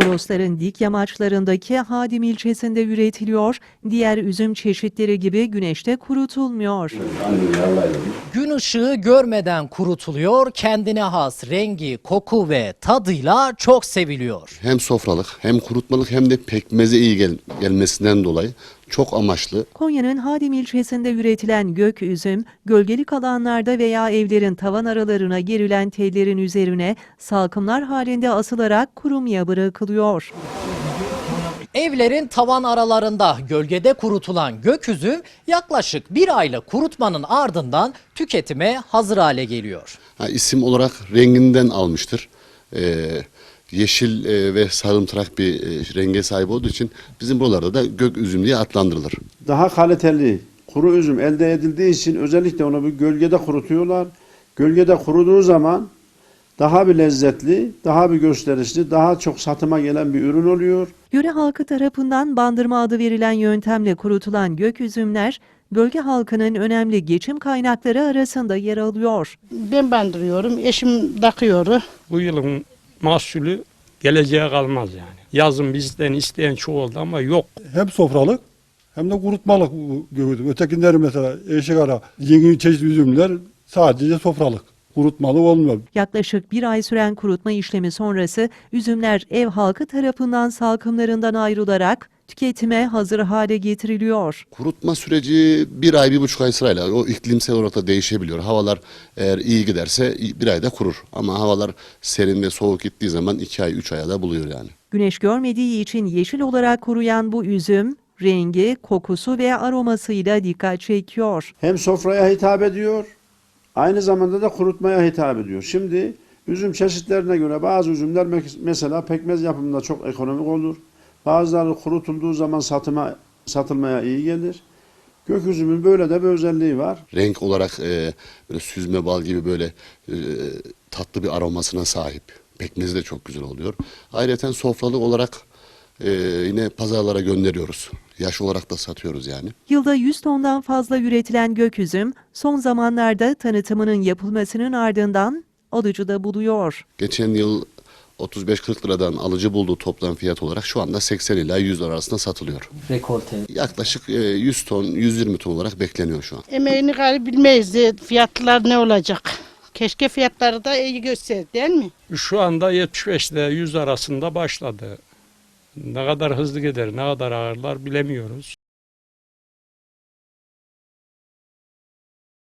Torosların dik yamaçlarındaki Hadim ilçesinde üretiliyor, diğer üzüm çeşitleri gibi güneşte kurutulmuyor. Gün ışığı görmeden kurutuluyor, kendine has rengi, koku ve tadıyla çok seviliyor. Hem sofralık hem kurutmalık hem de pekmeze iyi gel- gelmesinden dolayı çok amaçlı. Konya'nın Hadim ilçesinde üretilen gök üzüm, gölgelik alanlarda veya evlerin tavan aralarına gerilen tellerin üzerine salkımlar halinde asılarak kurumaya bırakılıyor. Evlerin tavan aralarında gölgede kurutulan gök üzüm yaklaşık bir aylık kurutmanın ardından tüketime hazır hale geliyor. Ha, isim olarak renginden almıştır. Ee, yeşil e, ve sarımtırak bir e, renge sahip olduğu için bizim buralarda da gök üzüm diye adlandırılır. daha kaliteli kuru üzüm elde edildiği için özellikle onu bir gölgede kurutuyorlar. Gölgede kuruduğu zaman daha bir lezzetli, daha bir gösterişli, daha çok satıma gelen bir ürün oluyor. Yöre halkı tarafından bandırma adı verilen yöntemle kurutulan gök üzümler, bölge halkının önemli geçim kaynakları arasında yer alıyor. Ben bandırıyorum, eşim takıyor. bu yılın mahsulü geleceğe kalmaz yani. Yazın bizden isteyen çok oldu ama yok. hem sofralık hem de kurutmalık gördüm. Ötekileri mesela eşek ara yeni çeşit üzümler sadece sofralık. Kurutmalık olmuyor. Yaklaşık bir ay süren kurutma işlemi sonrası üzümler ev halkı tarafından salkımlarından ayrılarak tüketime hazır hale getiriliyor. Kurutma süreci bir ay, bir buçuk ay sırayla o iklimsel olarak da değişebiliyor. Havalar eğer iyi giderse bir ayda kurur. Ama havalar serin ve soğuk gittiği zaman iki ay, üç aya da buluyor yani. Güneş görmediği için yeşil olarak kuruyan bu üzüm, rengi, kokusu ve aromasıyla dikkat çekiyor. Hem sofraya hitap ediyor, aynı zamanda da kurutmaya hitap ediyor. Şimdi üzüm çeşitlerine göre bazı üzümler mesela pekmez yapımında çok ekonomik olur. Bazıları kurutulduğu zaman satıma satılmaya iyi gelir. Gök üzümün böyle de bir özelliği var. Renk olarak e, böyle süzme bal gibi böyle e, tatlı bir aromasına sahip. Pekmezi de çok güzel oluyor. Ayrıca sofralık olarak e, yine pazarlara gönderiyoruz. Yaş olarak da satıyoruz yani. Yılda 100 tondan fazla üretilen gök üzüm, son zamanlarda tanıtımının yapılmasının ardından alıcıda buluyor. Geçen yıl 35-40 liradan alıcı bulduğu toplam fiyat olarak şu anda 80 ila 100 lira arasında satılıyor. Rekolte. Yaklaşık e, 100 ton, 120 ton olarak bekleniyor şu an. Emeğini gari bilmeyiz de fiyatlar ne olacak. Keşke fiyatları da iyi göster değil mi? Şu anda 75 ile 100 arasında başladı. Ne kadar hızlı gider, ne kadar ağırlar bilemiyoruz.